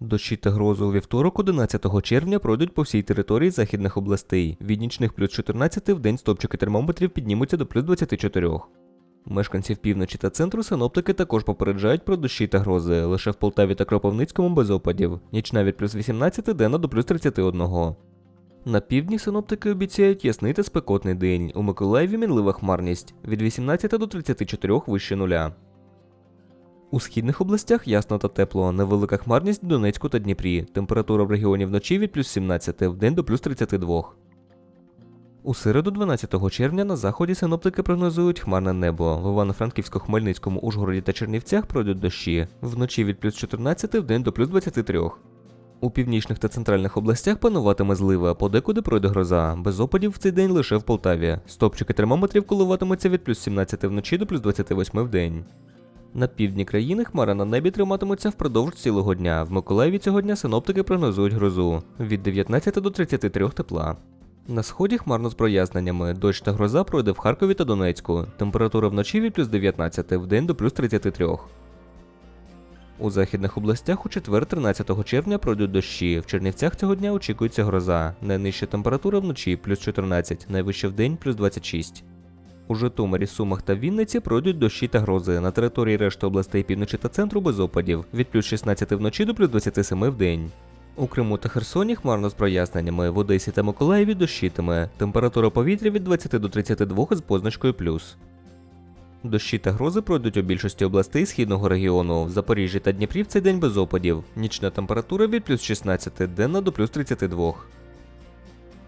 Дощі та грози у вівторок 11 червня пройдуть по всій території західних областей. Від нічних плюс 14 в день стопчики термометрів піднімуться до плюс 24. Мешканців півночі та центру синоптики також попереджають про дощі та грози. Лише в Полтаві та Кропивницькому без опадів. Нічна від плюс 18 денна до плюс 31. На півдні синоптики обіцяють ясний та спекотний день. У Миколаєві мінлива хмарність від 18 до 34 вище нуля. У східних областях ясно та тепло, невелика хмарність в Донецьку та Дніпрі. Температура в регіоні вночі від плюс 17, в день до плюс 32. У середу 12 червня на заході синоптики прогнозують хмарне небо. В Івано-Франківську, Хмельницькому, Ужгороді та Чернівцях пройдуть дощі. Вночі від плюс 14 в день до плюс 23. У північних та центральних областях пануватиме злива, подекуди пройде гроза. Без опадів в цей день лише в Полтаві. Стопчики термометрів коливатимуться від плюс 17 вночі до плюс 28 в день. На півдні країни хмара на небі триматимуться впродовж цілого дня. В Миколаєві цього дня синоптики прогнозують грозу від 19 до 33 тепла. На сході хмарно з проясненнями. Дощ та гроза пройде в Харкові та Донецьку. Температура вночі від плюс 19, в день до плюс 33. У західних областях у четвер 13 червня пройдуть дощі. В Чернівцях цього дня очікується гроза. Найнижча температура вночі плюс 14, найвища в день плюс 26. У Житомирі, Сумах та Вінниці пройдуть дощі та грози. На території решти областей півночі та центру без опадів від плюс 16 вночі до плюс 27 в день. У Криму та Херсоні хмарно з проясненнями. В Одесі та Миколаєві дощитиме. Температура повітря від 20 до 32 з позначкою плюс. Дощі та грози пройдуть у більшості областей східного регіону. В Запоріжжі та Дніпрі в цей день без опадів. Нічна температура від плюс 16, денна до плюс 32.